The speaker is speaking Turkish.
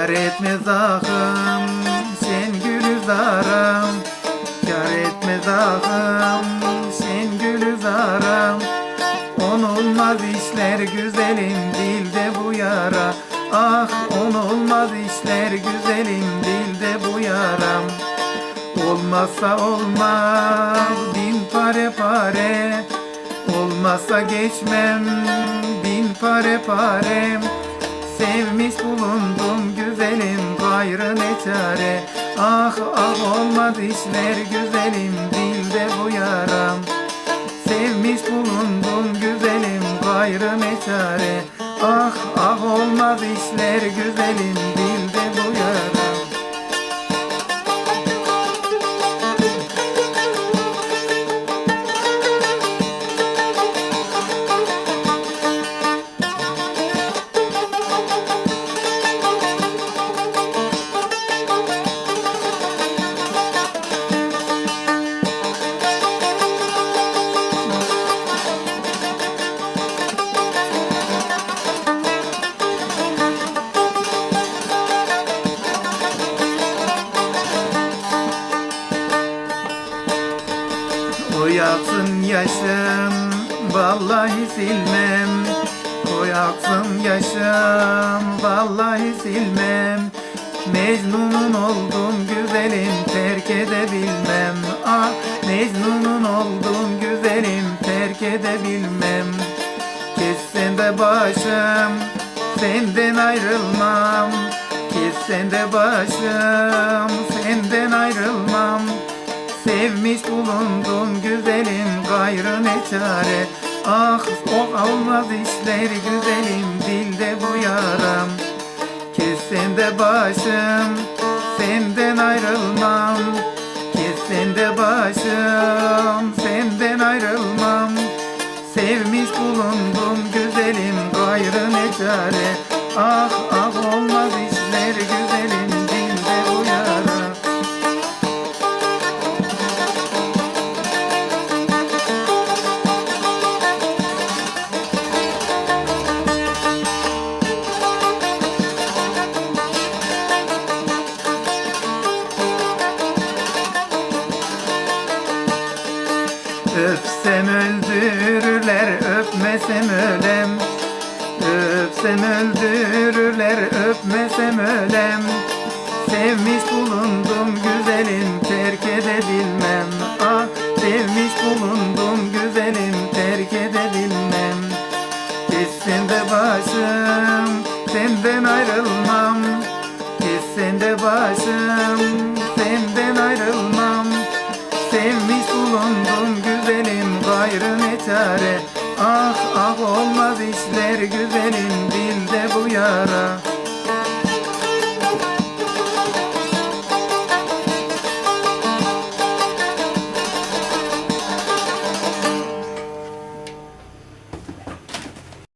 Kar etmez ahım sen gülüzaram Kar etmez ahım sen gülüzaram On olmaz işler güzelim dilde bu yara. Ah on olmaz işler güzelim dilde bu yaram Olmazsa olmaz bin pare pare Olmazsa geçmem bin pare parem Sevmiş bulundum gayrı ne çare Ah ah olmadı işler güzelim dilde bu yaram. Sevmiş bulundum güzelim gayrı ne çare Ah ah olmaz işler güzelim dilde O yaksın yaşım vallahi silmem. O yaksın yaşım vallahi silmem. Mecnun'un oldum güzelim terk edebilmem. Ah Mecnun'un oldum güzelim terk edebilmem. Kessen de başım senden ayrılmam. Kessen de başım Sevmiş bulundum güzelim gayrı ne çare? Ah o olmaz işler güzelim dilde bu yaram. Kessen de başım senden ayrılmam. Kessen de başım senden ayrılmam. Sevmiş bulundum güzelim gayrı ne çare? Ah ah olmaz Öpsem öldürürler, öpmesem ölem. Öpsem öldürürler, öpmesem ölem. Sevmiş bulundum güzelim, terk edebilmem. Ah, sevmiş bulundum güzelim, terk edebilmem. Kessin de başım, senden ayrılmam. Kessin de başım, güzelim gayrı ne çare Ah ah olmaz işler güzelim dilde bu yara